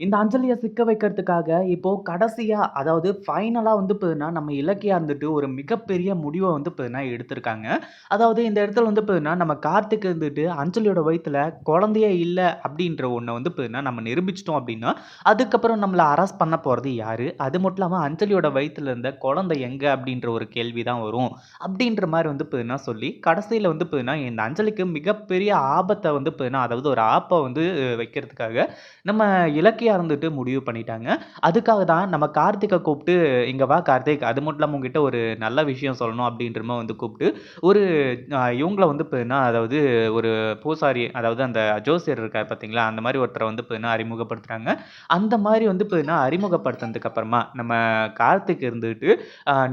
இந்த அஞ்சலியை சிக்க வைக்கிறதுக்காக, இப்போ கடைசியா அதாவது ஃபைனலா வந்து பார்த்தீங்கன்னா, நம்ம இலக்கியா இருந்துட்டு ஒரு மிகப்பெரிய முடிவை வந்து பார்த்தீங்கன்னா எடுத்திருக்காங்க. அதாவது இந்த இடத்துல வந்து பார்த்தீங்கன்னா, நம்ம கார்த்திக் இருந்துட்டு அஞ்சலியோட வயிற்றுல குழந்தையே இல்லை அப்படின்ற ஒன்றை வந்து பார்த்தீங்கன்னா, நம்ம நிரூபிச்சிட்டோம் அப்படின்னா, அதுக்கப்புறம் நம்மளை அரெஸ்ட் பண்ண போறது யாரு? அது மட்டும் இல்லாமல் அஞ்சலியோட வயித்துல இருந்த குழந்தை எங்க? அப்படின்ற ஒரு கேள்வி தான் வரும். அப்படின்ற மாதிரி வந்து பார்த்தீங்கன்னா சொல்லி, கடைசியில வந்து பார்த்தீங்கன்னா, இந்த அஞ்சலிக்கு மிகப்பெரிய ஆபத்தை வந்து பார்த்தீங்கன்னா, அதாவது ஒரு ஆப்பை வந்து வைக்கிறதுக்காக, நம்ம இலக்கிய இருந்துட்டு முடிவு பண்ணிட்டாங்க. அதுக்காக தான் நம்ம கார்த்திகை கூப்பிட்டு இங்கே வா கார்த்திக், அது மட்டும் இல்லாமல் உங்ககிட்ட ஒரு நல்ல விஷயம் சொல்லணும்." அப்படின்ற வந்து கூப்பிட்டு ஒரு இவங்களை இவங்கள வந்து பார்த்தீங்கன்னா, அதாவது ஒரு பூசாரி, அதாவது அந்த ஜோசியர் இருக்கார் பார்த்தீங்களா? அந்த மாதிரி ஒருத்தரை வந்து பார்த்தீங்கன்னா அறிமுகப்படுத்துகிறாங்க அந்த மாதிரி வந்து பார்த்தீங்கன்னா, அறிமுகப்படுத்துனதுக்கு அப்புறமா, நம்ம கார்த்திக் இருந்துட்டு,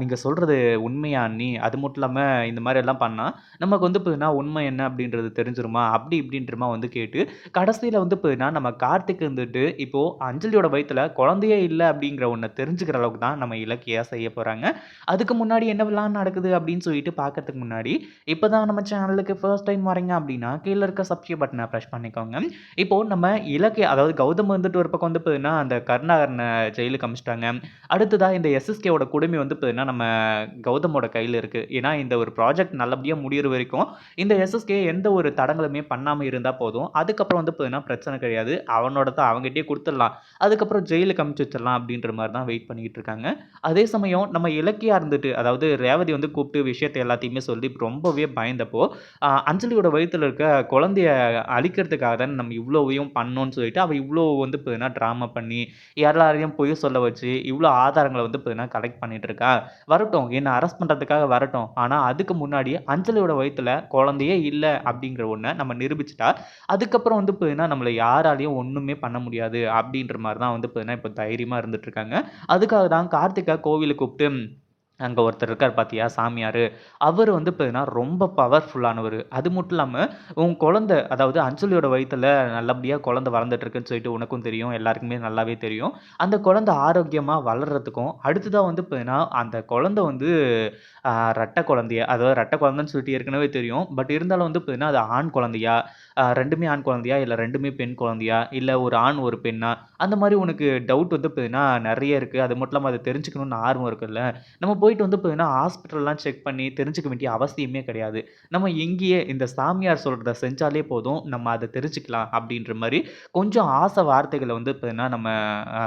நீங்கள் சொல்கிறது உண்மையா நீ அது மட்டும் இல்லாமல் இந்த மாதிரி எல்லாம் பண்ணால் நமக்கு வந்து பார்த்தீங்கன்னா, உண்மை என்ன அப்படின்றது தெரிஞ்சிருமா?" அப்படி இப்படின்றமா வந்து கேட்டு, கடைசியில் வந்து பார்த்தீங்கன்னா, நம்ம கார்த்திக் இருந்துட்டு, இப்போ அஞ்சலியோட வயிற்றுல குழந்தையே இல்லை அப்படிங்கிற ஒன்று தெரிஞ்சுக்கிற அளவுக்கு தான் நம்ம இலக்கியா செய்ய போகிறாங்க அதுக்கு முன்னாடி என்னவெல்லாம் நடக்குது அப்படின்னு சொல்லிட்டு பார்க்கறதுக்கு முன்னாடி, இப்போ தான் நம்ம சேனலுக்கு ஃபர்ஸ்ட் டைம் வரீங்க அப்படின்னா, கீழே இருக்க சப்ஸ்கிரைப் பட்டனை ப்ரெஷ் பண்ணிக்கோங்க. இப்போ நம்ம இலக்கிய அதாவது கௌதம் வந்துட்டு ஒரு பக்கம் வந்து பார்த்தீங்கன்னா, அந்த கருணாகரனை ஜெயிலுக்கு அமிச்சிட்டாங்க அடுத்ததாக இந்த எஸ்எஸ்கேவோட கொடுமை வந்து பார்த்தீங்கன்னா, நம்ம கௌதமோட கையில் இருக்குது ஏன்னா, இந்த ஒரு ப்ராஜெக்ட் நல்லபடியாக முடிகிற வரைக்கும், இந்த எஸ்எஸ்கே எந்த ஒரு தடங்களுமே பண்ணாமல் இருந்தால் போதும். அதுக்கப்புறம் வந்து பார்த்தீங்கன்னா, பிரச்சனை கிடையாது. அவனோடத்த அவங்ககிட்டயே கொடுத்த வச்சிடலாம் அதுக்கப்புறம் ஜெயிலுக்கு அமுச்சு வச்சிடலாம் அப்படின்ற மாதிரி தான் வெயிட் பண்ணிக்கிட்டு இருக்காங்க. அதே சமயம் நம்ம இலக்கியா இருந்துட்டு, அதாவது ரேவதி வந்து கூப்பிட்டு விஷயத்த எல்லாத்தையுமே சொல்லி ரொம்பவே பயந்தப்போ, அஞ்சலியோட வயிற்றுல இருக்க குழந்தைய அழிக்கிறதுக்காக தான் நம்ம இவ்வளோவையும் பண்ணோம்னு சொல்லிட்டு, அவள் இவ்வளோ வந்து பார்த்தீங்கன்னா, ட்ராமா பண்ணி, எல்லாரையும் பொய் சொல்ல வச்சு, இவ்வளோ ஆதாரங்களை வந்து பார்த்தீங்கன்னா, கலெக்ட் பண்ணிட்டு இருக்கா. வரட்டும், என்ன அரெஸ்ட் பண்றதுக்காக வரட்டும். ஆனால் அதுக்கு முன்னாடி அஞ்சலியோட வயிற்றுல குழந்தையே இல்லை அப்படிங்கிற ஒன்றை நம்ம நிரூபிச்சிட்டா அதுக்கப்புறம் வந்து பார்த்தீங்கன்னா, நம்மளை யாராலையும் ஒன்றுமே பண்ண முடியாது அப்படின்ற மாதிரி தான் வந்து பார்த்தீங்கன்னா, இப்போ தைரியமா இருந்துட்டு இருக்காங்க. அதுக்காக தான் கார்த்திகா கோவிலுக்கு கூப்பிட்டு அங்கே ஒருத்தர் இருக்கார் பார்த்தியா சாமியார் அவர் வந்து பார்த்தீங்கன்னா, ரொம்ப பவர்ஃபுல்லானவர் அது மட்டும் இல்லாமல் உன் குழந்தை அதாவது அஞ்சலியோட வயிற்றில் நல்லபடியாக குழந்தை வளர்ந்துட்டுருக்குன்னு சொல்லிட்டு உனக்கும் தெரியும். எல்லாருக்குமே நல்லாவே தெரியும். அந்த குழந்தை ஆரோக்கியமாக வளர்றதுக்கும், அடுத்ததாக வந்து பார்த்தீங்கன்னா, அந்த குழந்தை வந்து ரட்ட குழந்தைய குழந்தையா, அதாவது ரெட்ட குழந்தைன்னு சொல்லிட்டு ஏற்கனவே தெரியும். பட் இருந்தாலும் வந்து பார்த்தீங்கன்னா, அது ஆண் குழந்தையா, ரெண்டுமே ஆண் குழந்தையா, இல்லை ரெண்டுமே பெண் குழந்தையா, இல்லை ஒரு ஆண், ஒரு பெண்ணா? அந்த மாதிரி உனக்கு டவுட் வந்து பார்த்தீங்கன்னா, நிறைய இருக்குது அது மட்டும் இல்லாமல் அதை தெரிஞ்சுக்கணும்னு ஆர்வம் இருக்குல்ல. நம்ம போயிட்டு வந்து பார்த்தீங்கன்னா, ஹாஸ்பிட்டல்லாம் செக் பண்ணி தெரிஞ்சுக்க வேண்டிய அவசியமே கிடையாது. நம்ம இங்கேயே இந்த சாமியார் சொல்கிறத செஞ்சாலே போதும், நம்ம அதை தெரிஞ்சுக்கலாம் அப்படின்ற மாதிரி கொஞ்சம் ஆசை வார்த்தைகளை வந்து பார்த்தீங்கன்னா, நம்ம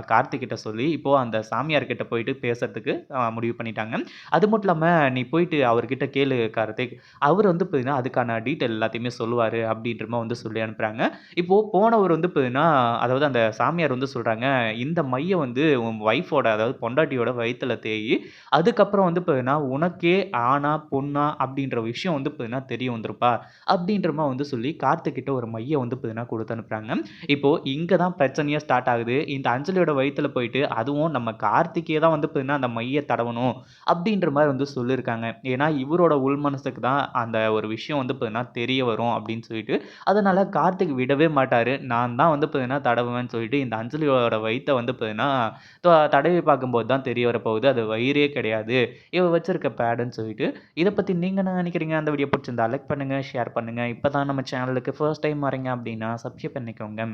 கார்த்திகிட்ட சொல்லி, இப்போது அந்த சாமியார் கிட்ட போயிட்டு பேசுறதுக்கு முடிவு பண்ணிட்டாங்க. அது மட்டும் இல்லாமல் "நீ போயிட்டு அவர்கிட்ட கேளு கார்த்திக். அவர் வந்து பார்த்தீங்கன்னா, அதுக்கான டீட்டெயில் எல்லாத்தையுமே சொல்லுவார் அப்படின்ற மாதிரி வந்து சொல்லி அனுப்புகிறாங்க இப்போது போனவர் வந்து பார்த்தீங்கன்னா, அதாவது அந்த சாமியார் வந்து சொல்கிறாங்க "இந்த மையம் வந்து உன் ஒய்ஃபோட அதாவது பொண்டாட்டியோட வயிற்றில் தேயி, அதுக்கப்புறம் வந்து பார்த்தீங்கன்னா, உனக்கே ஆணா, பொண்ணா அப்படின்ற விஷயம் வந்து பார்த்தீங்கன்னா, தெரிய வந்திருப்பா அப்படின்ற வந்து சொல்லி கார்த்திக்கிட்ட ஒரு மைய வந்து பார்த்தீங்கன்னா, கொடுத்து அனுப்புறாங்க. இப்போ இங்கே தான் பிரச்சனையாக ஸ்டார்ட் ஆகுது. இந்த அஞ்சலியோட வயிற்றில் போயிட்டு, அதுவும் நம்ம கார்த்திக்கே தான் வந்து பார்த்தீங்கன்னா, அந்த மைய தடவணும் அப்படின்ற மாதிரி வந்து சொல்லியிருக்காங்க. ஏன்னா, இவரோட உள் மனசுக்கு தான் அந்த ஒரு விஷயம் வந்து பார்த்தீங்கன்னா, தெரிய வரும் அப்படின்னு சொல்லிட்டு, அதனால் கார்த்திக் விடவே மாட்டார் நான் தான் வந்து பார்த்தீங்கன்னா, தடவுவேன்னு சொல்லிட்டு இந்த அஞ்சலியோட வயிற்றை வந்து பார்த்தீங்கன்னா, தடவி பார்க்கும்போது தான் தெரிய வரப்போகுது. அது வயிறே கிடையாது. இவ வச்சிருக்க பேடுன்னு சொல்லிட்டு. இதை பத்தி நீங்க என்ன நினைக்கிறீங்க அந்த வீடியோ பிடிச்சிருந்தா லைக் பண்ணுங்க, ஷேர் பண்ணுங்க. இப்போ தான் நம்ம சேனலுக்கு ஃபர்ஸ்ட் டைம் வரீங்க அப்படின்னா, சப்ஸ்கிரைப் பண்ணிக்கோங்க.